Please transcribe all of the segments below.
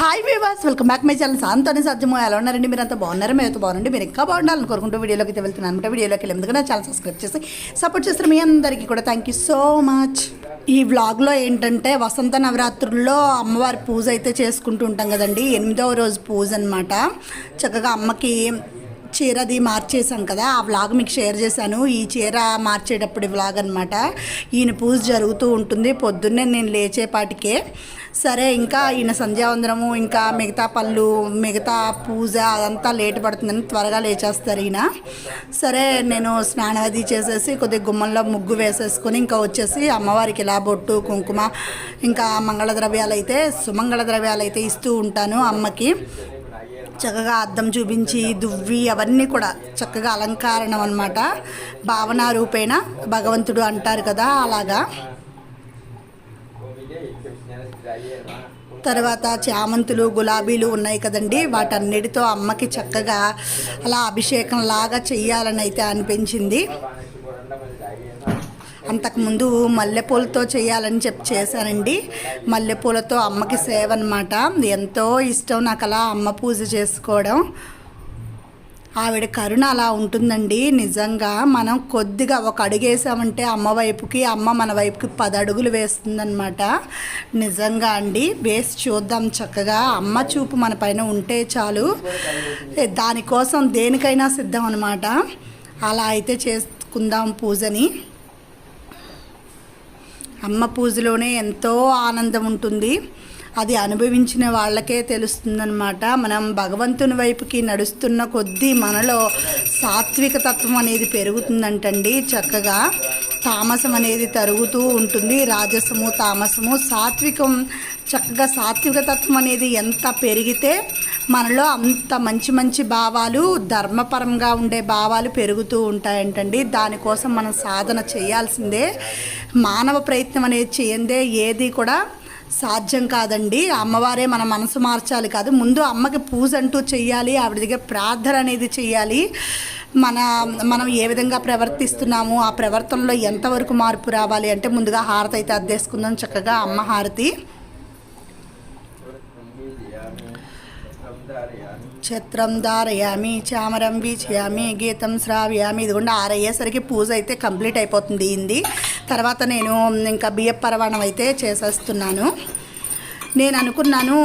Hi వివాస్ welcome back my channel సాంతోనే సత్యము ఎలా ఉన్నారండి? మీరు అంత బాగున్నారు? మేము అయితే బాగుండండి మీరు ఇంకా బాగుండాలని కోరుకుంటూ వీడియోలోకి అయితే వెళ్తున్నాను అనమాట వీడియోలోకి వెళ్ళి ఎందుకంటే ఛానల్ సబ్స్క్రైబ్ చేసి సపోర్ట్ చేస్తారు మీ అందరికీ కూడా థ్యాంక్ యూ సో మచ్ ఈ వ్లాగ్లో ఏంటంటే వసంత నవరాత్రుల్లో అమ్మవారి పూజ అయితే చేసుకుంటూ ఉంటాం కదండి. ఎనిమిదవ రోజు పూజ అనమాట చక్కగా అమ్మకి చీరది మార్చేసాం కదా ఆ వ్లాగ్ మీకు షేర్ చేశాను. ఈ చీర మార్చేటప్పుడు వ్లాగ్ అనమాట ఈయన పూజ జరుగుతూ ఉంటుంది. పొద్దున్నే నేను లేచేపాటికే. సరే ఇంకా ఈయన సంధ్యావందనము ఇంకా మిగతా పళ్ళు మిగతా పూజ అదంతా లేట్ పడుతుందని త్వరగా లేచేస్తారు ఈయన. సరే నేను స్నానం అది చేసేసి కొద్దిగా గుమ్మంలో ముగ్గు వేసేసుకొని ఇంకా వచ్చేసి అమ్మవారికి ఇలా బొట్టు కుంకుమ ఇంకా మంగళ ద్రవ్యాలు అయితే సుమంగళ ద్రవ్యాలు అయితే ఇస్తూ ఉంటాను అమ్మకి. చక్కగా అద్దం చూపించి దువ్వి అవన్నీ కూడా చక్కగా అలంకారణం అనమాట భావన రూపేణ భగవంతుడు అంటారు కదా అలాగా. తర్వాత చామంతులు గులాబీలు ఉన్నాయి కదండి. వాటన్నిటితో అమ్మకి చక్కగా అలా అభిషేకం లాగా చెయ్యాలని అయితే అనిపించింది. అంతకుముందు మల్లెపూలతో చేయాలని చెప్పి చేశానండి. మల్లెపూలతో అమ్మకి సేవ అనమాట ఎంతో ఇష్టం నాకు అలా అమ్మ పూజ చేసుకోవడం. ఆవిడ కరుణ అలా ఉంటుందండి. నిజంగా మనం కొద్దిగా ఒక అడుగు వేసామంటే అమ్మ వైపుకి అమ్మ మన వైపుకి పది అడుగులు వేస్తుందన్నమాట. నిజంగా అండి. వేసి చూద్దాం చక్కగా. అమ్మ చూపు మన పైన ఉంటే చాలు. దానికోసం దేనికైనా సిద్ధం అనమాట అలా అయితే చేసుకుందాం పూజని. అమ్మ పూజలోనే ఎంతో ఆనందం ఉంటుంది. అది అనుభవించిన వాళ్ళకే తెలుస్తుందన్నమాట. మనం భగవంతుని వైపుకి నడుస్తున్న కొద్దీ మనలో సాత్విక తత్వం అనేది పెరుగుతుందంటండి. చక్కగా తామసం అనేది తరుగుతూ ఉంటుంది. రాజసము తామసము సాత్వికం చక్కగా సాత్విక తత్వం అనేది ఎంత పెరిగితే మనలో అంత మంచి మంచి భావాలు ధర్మపరంగా ఉండే భావాలు పెరుగుతూ ఉంటాయంటండి. దానికోసం మనం సాధన చేయాల్సిందే. మానవ ప్రయత్నం అనేది చేయందే ఏది కూడా సాధ్యం కాదండి. అమ్మవారే మన మనసు మార్చాలి కాదు. ముందు అమ్మకి పూజ అంటూ చెయ్యాలి ఆవిడ దగ్గర ప్రార్థన అనేది చెయ్యాలి. మన మనం ఏ విధంగా ప్రవర్తిస్తున్నాము ఆ ప్రవర్తనలో ఎంతవరకు మార్పు రావాలి అంటే ముందుగా హారతి అయితే అద్దేసుకుందాం. చక్కగా అమ్మ హారతి. ఛత్రం దారయామి చామరం వీచయామి గీతం శ్రావ్యామి. ఇదిగోండి ఆరయ్యేసరికి పూజ అయితే కంప్లీట్ అయిపోతుంది ఇంది. తర్వాత నేను ఇంకా బియ్య పరవాణం అయితే చేసేస్తున్నాను. నేను అనుకున్నాను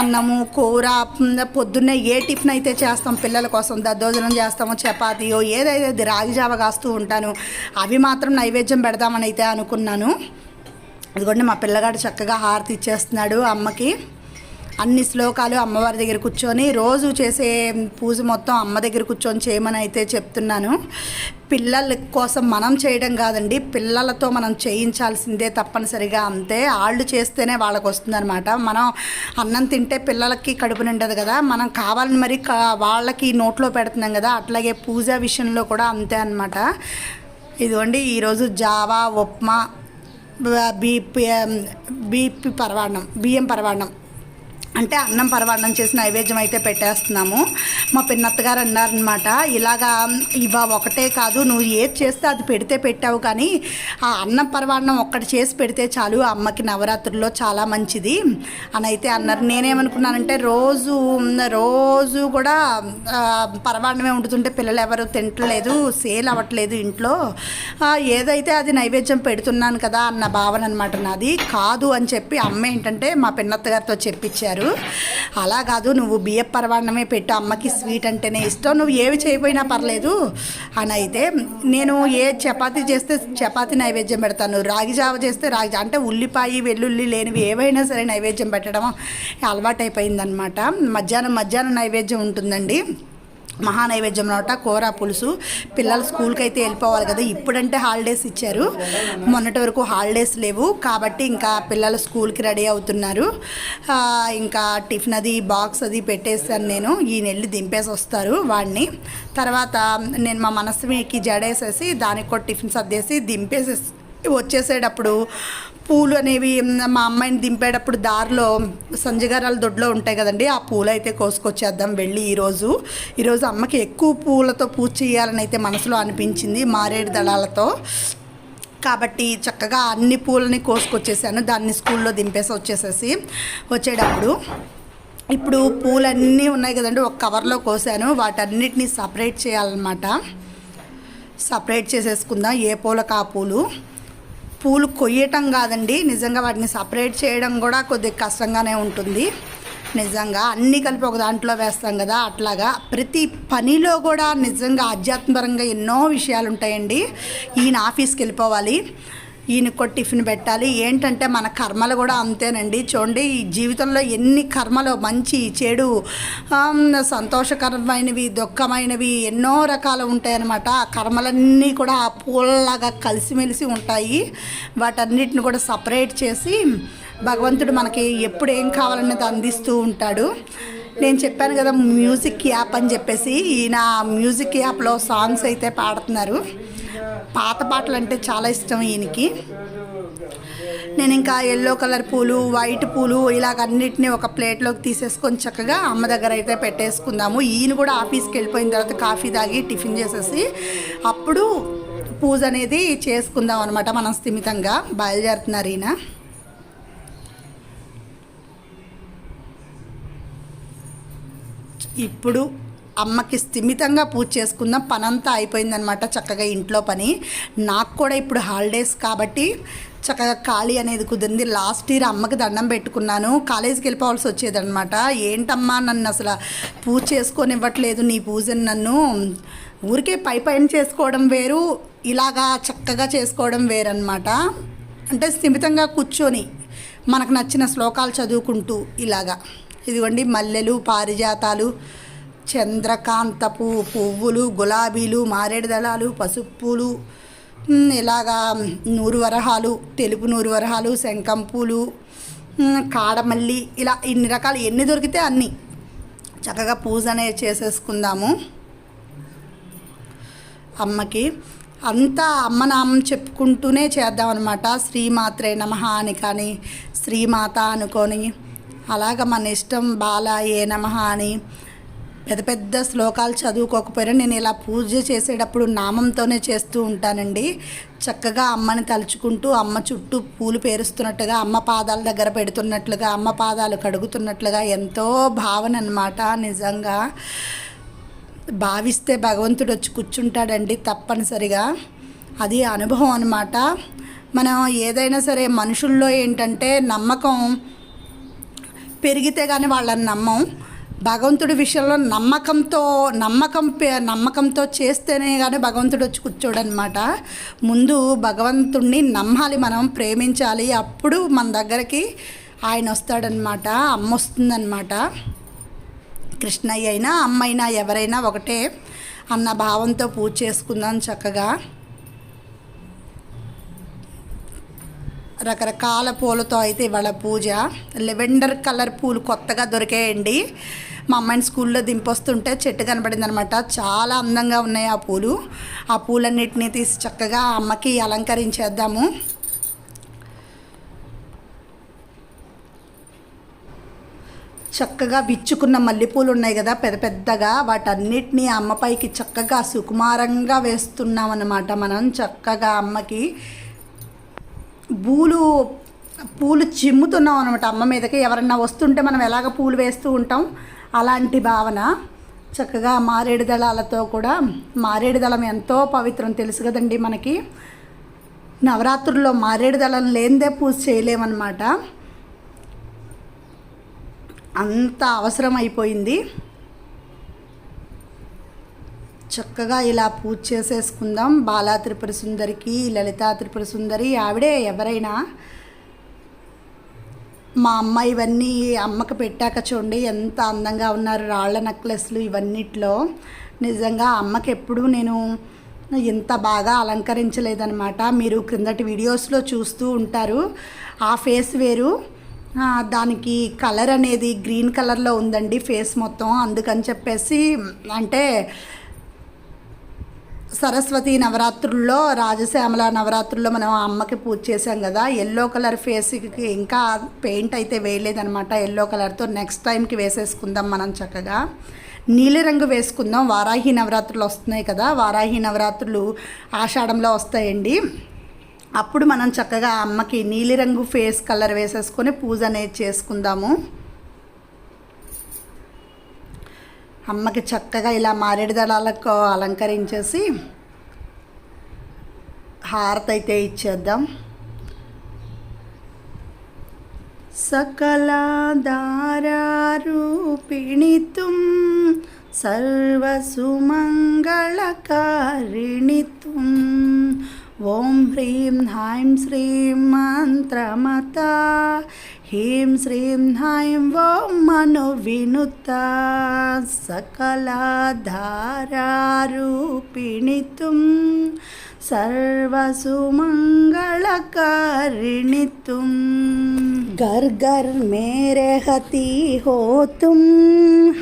అన్నము కూర పొద్దున్నే ఏ టిఫిన్ అయితే చేస్తాం పిల్లల కోసం దద్దోజనం చేస్తామో చపాతీయో ఏదైతే రాగి జావ కాస్తూ ఉంటాను అవి మాత్రం నైవేద్యం పెడదామని అయితే అనుకున్నాను. ఇదిగోండి మా పిల్లగాడు చక్కగా హారతి ఇచ్చేస్తున్నాడు అమ్మకి. అన్ని శ్లోకాలు అమ్మవారి దగ్గర కూర్చొని రోజు చేసే పూజ మొత్తం అమ్మ దగ్గర కూర్చొని చేయమని అయితే చెప్తున్నాను. పిల్లల కోసం మనం చేయడం కాదండి పిల్లలతో మనం చేయించాల్సిందే తప్పనిసరిగా అంతే. వాళ్ళు చేస్తేనే వాళ్ళకి వస్తుందన్నమాట. మనం అన్నం తింటే పిల్లలకి కడుపు నిండదు కదా మనం కావాలని మరి కా- వాళ్ళకి నోట్లో పెడుతున్నాం కదా అట్లాగే పూజ విషయంలో కూడా అంతే అనమాట ఇదిగోండి ఈరోజు జావా ఉప్మా బీపీ బీపీ పరవాన్నం బియ్యం పరవాన్నం. అంటే అన్నం పరవాన్నం చేసి నైవేద్యం అయితే పెట్టేస్తున్నాము. మా పిన్నత్తగారు అన్నారనమాట ఇలాగా ఇవ ఒకటే కాదు నువ్వు ఏది చేస్తే అది పెడితే పెట్టావు కానీ ఆ అన్నం పరవాన్నం ఒక్కటి చేసి పెడితే చాలు అమ్మకి నవరాత్రుల్లో చాలా మంచిది అని అయితే అన్నారు. నేనేమనుకున్నానంటే రోజు రోజు కూడా పరవాన్నమే ఉంటుంటే పిల్లలు ఎవరు తింటలేదు సేల్ అవ్వట్లేదు ఇంట్లో. ఏదైతే అది నైవేద్యం పెడుతున్నాను కదా అన్న భావన అనమాట నాది. కాదు అని చెప్పి అమ్మ ఏంటంటే మా పిన్నత్తగారితో చెప్పించారు చెప్పించారు అలా కాదు నువ్వు బియ్య పరవాన్నమే పెట్టు అమ్మకి స్వీట్ అంటేనే ఇష్టం. నువ్వు ఏవి చేయకపోయినా పర్లేదు. అని అయితే నేను ఏ చపాతీ చేస్తే చపాతీ నైవేద్యం పెడతాను. రాగి జావ చేస్తే రాగి జా- అంటే ఉల్లిపాయ వెల్లుల్లి లేనివి ఏవైనా సరే నైవేద్యం పెట్టడం అలవాటైపోయిందనమాట మధ్యాహ్నం మధ్యాహ్నం నైవేద్యం ఉంటుందండి. మహా నైవేద్యం అనమాట కూర పులుసు. పిల్లలు స్కూల్కి అయితే వెళ్ళిపోవాలి కదా ఇప్పుడంటే హాలిడేస్ ఇచ్చారు. మొన్నటి వరకు హాలిడేస్ లేవు కాబట్టి ఇంకా పిల్లలు స్కూల్కి రెడీ అవుతున్నారు. ఇంకా టిఫిన్ అది బాక్స్ అది పెట్టేసాను నేను. ఈయన వెళ్ళి దింపేసి వస్తారు వాడిని. తర్వాత నేను మా మనసుకి జడేసేసి దానికి కూడా టిఫిన్ సర్దేసి దింపేసేసి వచ్చేసేటప్పుడు పూలు అనేవి మా అమ్మాయిని దింపేటప్పుడు దారిలో సంజగారాల దొడ్లో ఉంటాయి కదండి ఆ పూలు అయితే కోసుకొచ్చేద్దాం వెళ్ళి ఈరోజు ఈరోజు అమ్మకి ఎక్కువ పూలతో పూజ చేయాలని అయితే మనసులో అనిపించింది మారేడు దళాలతో. కాబట్టి చక్కగా అన్ని పూలని కోసుకొచ్చేసాను దాన్ని స్కూల్లో దింపేసి వచ్చేసేసి వచ్చేటప్పుడు. ఇప్పుడు పూలన్నీ ఉన్నాయి కదండి ఒక కవర్లో కోసాను వాటన్నిటిని సపరేట్ చేయాలన్నమాట. సపరేట్ చేసేసుకుందాం ఏ పూలకు ఆ పూలు. పూలు కొయ్యటం కాదండి. నిజంగా వాటిని సపరేట్ చేయడం కూడా కొద్దిగా కష్టంగానే ఉంటుంది. నిజంగా అన్నీ కలిపి ఒక దాంట్లో వేస్తాం కదా అట్లాగా ప్రతి పనిలో కూడా నిజంగా ఆధ్యాత్మపరంగా ఎన్నో విషయాలు ఉంటాయండి. ఈయన ఆఫీస్కి వెళ్ళిపోవాలి. ఈయన కూడా టిఫిన్ పెట్టాలి. ఏంటంటే మన కర్మలు కూడా అంతేనండి. చూడండి ఈ జీవితంలో ఎన్ని కర్మలు మంచి చెడు సంతోషకరమైనవి దుఃఖమైనవి ఎన్నో రకాలు ఉంటాయన్నమాట. ఆ కర్మలన్నీ కూడా ఆ పూలలాగా కలిసిమెలిసి ఉంటాయి. వాటన్నిటిని కూడా సపరేట్ చేసి భగవంతుడు మనకి ఎప్పుడు ఏం కావాలన్నది అందిస్తూ ఉంటాడు. నేను చెప్పాను కదా మ్యూజిక్ యాప్ అని చెప్పేసి. ఈయన మ్యూజిక్ యాప్లో సాంగ్స్ అయితే పాడుతున్నారు. పాత పాటలు అంటే చాలా ఇష్టం ఈయనకి. నేను ఇంకా ఎల్లో కలర్ పూలు వైట్ పూలు ఇలాగ అన్నిటినీ ఒక ప్లేట్లోకి తీసేసుకొని చక్కగా అమ్మ దగ్గర అయితే పెట్టేసుకుందాము. ఈయన కూడా ఆఫీస్కి వెళ్ళిపోయిన తర్వాత కాఫీ తాగి టిఫిన్ చేసేసి అప్పుడు పూజ అనేది చేసుకుందాం అనమాట మనం స్థిమితంగా. బయలుదేరుతున్నారు ఈయన. ఇప్పుడు అమ్మకి స్థిమితంగా పూజ చేసుకుందాం. పనంతా అయిపోయిందనమాట చక్కగా ఇంట్లో పని. నాకు కూడా ఇప్పుడు హాలిడేస్ కాబట్టి చక్కగా ఖాళీ అనేది కుదిరింది. లాస్ట్ ఇయర్ అమ్మకి దండం పెట్టుకున్నాను. కాలేజీకి వెళ్ళిపోవాల్సి వచ్చేదనమాట ఏంటమ్మా నన్ను అసలు పూజ చేసుకొని ఇవ్వట్లేదు నీ పూజను నన్ను? ఊరికే పై పైన చేసుకోవడం వేరు ఇలాగా చక్కగా చేసుకోవడం వేరనమాట అంటే స్థిమితంగా కూర్చొని మనకు నచ్చిన శ్లోకాలు చదువుకుంటూ ఇలాగా. ఇదిగోండి మల్లెలు పారిజాతాలు చంద్రకాంతపు పువ్వులు గులాబీలు మారేడు దళాలు పసుపు పూలు ఇలాగా నూరు వరహాలు తెలుపు నూరు వరహాలు శంఖం పూలు కాడమల్లి ఇలా ఇన్ని రకాలు ఎన్ని దొరికితే అన్ని. చక్కగా పూజ అనేది చేసేసుకుందాము. అమ్మకి అంతా అమ్మ నామం చెప్పుకుంటూనే చేద్దాం అనమాట శ్రీమాత్రే నమ అని కానీ శ్రీమాత అనుకొని అలాగ మన ఇష్టం బాల ఏ నమ అని పెద్ద పెద్ద శ్లోకాలు చదువుకోకపోయినా నేను ఇలా పూజ చేసేటప్పుడు నామంతోనే చేస్తూ ఉంటానండి. చక్కగా అమ్మని తలుచుకుంటూ అమ్మ చుట్టూ పూలు పేరుస్తున్నట్టుగా అమ్మ పాదాల దగ్గర పెడుతున్నట్లుగా అమ్మ పాదాలు కడుగుతున్నట్లుగా ఎంతో భావన అనమాట నిజంగా. భావిస్తే భగవంతుడు వచ్చి కూర్చుంటాడండి తప్పనిసరిగా. అది అనుభవం అనమాట మనం ఏదైనా సరే మనుషుల్లో ఏంటంటే నమ్మకం పెరిగితే కానీ వాళ్ళని నమ్మం. భగవంతుడి విషయంలో నమ్మకంతో నమ్మకం పే- నమ్మకంతో చేస్తేనే కానీ భగవంతుడు వచ్చి కూర్చోడనమాట ముందు భగవంతుణ్ణి నమ్మాలి మనం ప్రేమించాలి. అప్పుడు మన దగ్గరికి ఆయన వస్తాడనమాట అమ్మ వస్తుందన్నమాట. కృష్ణయ్య అయినా అమ్మ అయినా ఎవరైనా ఒకటే అన్న భావంతో పూజ చేసుకుందాం చక్కగా. రకరకాల పూలతో అయితే ఇవాళ పూజ. లెవెండర్ కలర్ పూలు కొత్తగా దొరికాయండి. మా అమ్మాయిని స్కూల్లో దింపొస్తుంటే చెట్టు కనబడింది అనమాట చాలా అందంగా ఉన్నాయి ఆ పూలు. ఆ పూలన్నిటినీ తీసి చక్కగా అమ్మకి అలంకరించేద్దాము. చక్కగా విచ్చుకున్న మల్లెపూలు ఉన్నాయి కదా పెద్ద పెద్దగా. వాటన్నిటినీ అమ్మపైకి చక్కగా సుకుమారంగా వేస్తున్నాం అన్నమాట మనం. చక్కగా అమ్మకి పూలు పూలు చిమ్ముతున్నాం అనమాట అమ్మ మీదకి. ఎవరన్నా వస్తుంటే మనం ఎలాగ పూలు వేస్తూ ఉంటాం? అలాంటి భావన చక్కగా మారేడు దళాలతో కూడా మారేడు దళం ఎంతో పవిత్రం తెలుసు కదండి మనకి. నవరాత్రుల్లో మారేడు దళం లేనిదే పూజ చేయలేమన్నమాట. అంత అవసరం అయిపోయింది చక్కగా ఇలా పూజ చేసేసుకుందాం. బాలా త్రిపుర సుందరికి లలితా త్రిపుర సుందరి ఆవిడే ఎవరైనా మా అమ్మ ఇవన్నీ అమ్మకు పెట్టాక చూడండి ఎంత అందంగా ఉన్నారు రాళ్ళ నెక్లెస్లు ఇవన్నిట్లో. నిజంగా అమ్మకి ఎప్పుడూ నేను ఇంత బాగా అలంకరించలేదన్నమాట. మీరు క్రిందటి వీడియోస్లో చూస్తూ ఉంటారు. ఆ ఫేస్ వేరు. దానికి కలర్ అనేది గ్రీన్ కలర్లో ఉందండి ఫేస్ మొత్తం. అందుకని చెప్పేసి అంటే సరస్వతి నవరాత్రుల్లో రాజశ్యామల నవరాత్రుల్లో మనం అమ్మకి పూజ చేసాం కదా ఎల్లో కలర్ ఫేస్కి ఇంకా పెయింట్ అయితే వేయలేదనమాట ఎల్లో కలర్తో నెక్స్ట్ టైంకి వేసేసుకుందాం మనం చక్కగా. నీలిరంగు వేసుకుందాం. వారాహి నవరాత్రులు వస్తున్నాయి కదా వారాహి నవరాత్రులు ఆషాఢంలో వస్తాయండి. అప్పుడు మనం చక్కగా అమ్మకి నీలిరంగు ఫేస్ కలర్ వేసేసుకొని పూజ అనేది చేసుకుందాము. అమ్మకి చక్కగా ఇలా మారేడు దళాలకు అలంకరించేసి హారతి అయితే ఇచ్చేద్దాం सकलाधारारूपिणि तुं सर्वसुमङ्गलकारिणि तुम् ॐ ह्रीं ह्रां श्रीं मन्त्रमता ह्रीं श्रीं ह्रां ॐ मनुविनुता सकलाधारारूपिणि तुं सर्वसुमङ्गलकारिणि तुम् घर घर मेरे हती हो तुम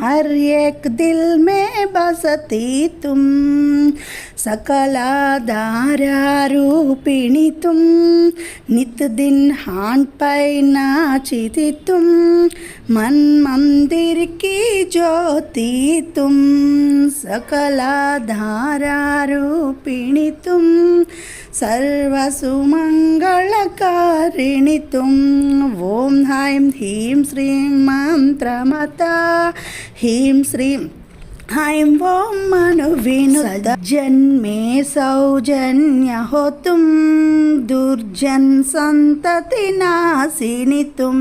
हर एक दिल में बसती तुम सकलाधारारूपिणि तुम नित दिन हाथ पै नाचिति तुम मन मंदिर की ज्योति तुम सकलाधारारूपिणि तुम सर्वसुमङ्गलकारिणि तुम्। ॐ ह्रां ह्रीं श्रीं मन्त्रमता ह्रीं श्रीं। ह्रां ॐ मनुविनुद जन्मे सौजन्य होतुं दुर्जन सन्तति नाशिनि तुं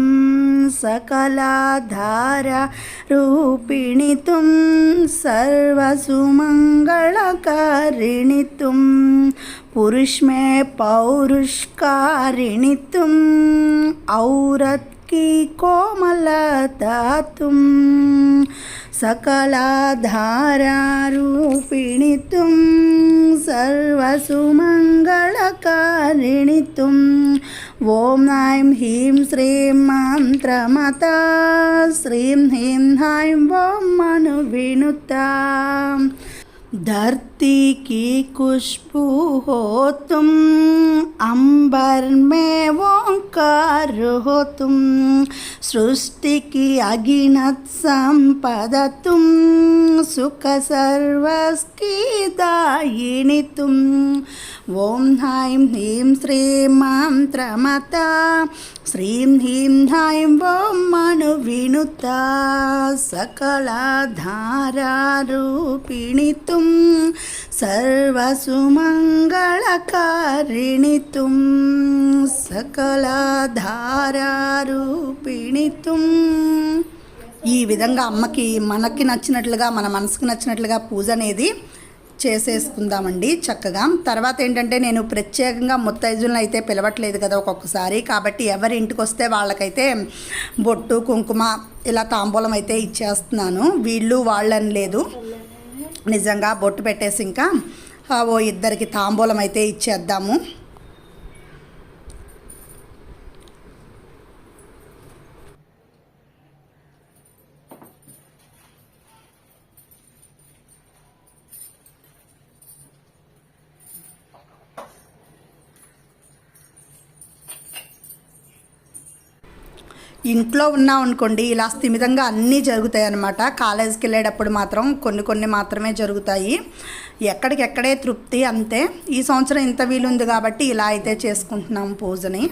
सकलाधारा रूपिणि तुं सर्वसुमङ्गलकारिणि तुं पुरुष में पौरुषकारिणि तुम औरत की कोमलता तुम सकलाधारारूपिणि तुम सर्वसुमङ्गलकारिणि तुम ॐ ऐं ह्रीं श्रीं मन्त्रमता श्रीं ह्रीं ह्रां ॐ मनुविनुता धरती की खुशबू हो तुम अंबर में ओंकार हो तुम सृष्टि की अगिनत संपद तुम सुख सर्वस की दायिनी तुम ఓం హ్రైం హ్రీం శ్రీం మంత్రమత శ్రీం హ్రీం హ్రైం ఓం మను వినుత सकलाधारारूपिणि సర్వసుమంగళకారిణి सर्वसुमङ्गलकारिणि ఈ విధంగా అమ్మకి మనకి నచ్చినట్లుగా మన మనసుకు నచ్చినట్లుగా పూజ అనేది చేసేసుకుందామండి చక్కగా. తర్వాత ఏంటంటే నేను ప్రత్యేకంగా ముత్తైజులను అయితే పిలవట్లేదు కదా ఒక్కొక్కసారి. కాబట్టి ఎవరి ఇంటికి వస్తే వాళ్ళకైతే బొట్టు కుంకుమ ఇలా తాంబూలం అయితే ఇచ్చేస్తున్నాను. వీళ్ళు వాళ్ళని లేదు. నిజంగా బొట్టు పెట్టేసి ఇంకా ఓ ఇద్దరికి తాంబూలం అయితే ఇచ్చేద్దాము. ఇంట్లో ఉన్నాం అనుకోండి ఇలా స్థిమితంగా అన్నీ జరుగుతాయి అన్నమాట కాలేజీకి వెళ్ళేటప్పుడు మాత్రం కొన్ని కొన్ని మాత్రమే జరుగుతాయి. ఎక్కడికెక్కడే తృప్తి అంతే. ఈ సంవత్సరం ఇంత వీలుంది కాబట్టి ఇలా అయితే చేసుకుంటున్నాం పూజని.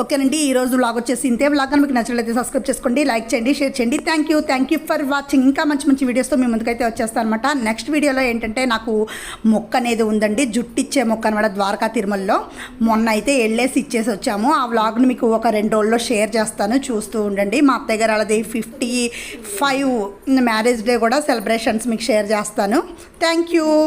ఓకేనండి ఈ రోజు బ్లాగ్ వచ్చేసి ఇంతే బ్లాగ్ మీకు నచ్చినట్లయితే సబ్స్క్రైబ్ చేసుకోండి లైక్ చేయండి షేర్ చేయండి. Thank you thank you for watching ఇంకా మంచి మంచి వీడియోస్తో మీ ముందుకైతే వచ్చేస్తాను అనమాట నెక్స్ట్ వీడియోలో ఏంటంటే నాకు మొక్క అనేది ఉందండి జుట్టు ఇచ్చే మొక్క అనమాట ద్వారకా తిరుమలలో. మొన్న అయితే వెళ్ళేసి ఇచ్చేసి వచ్చాము. ఆ వ్లాగ్ని మీకు ఒక రెండు రోజుల్లో షేర్ చేస్తాను చూస్తూ ఉండండి. మా అత్తయ్య గారు అలాది ఫిఫ్టీ ఫైవ్ మ్యారేజ్ డే కూడా సెలబ్రేషన్స్ మీకు షేర్ చేస్తాను. Thank you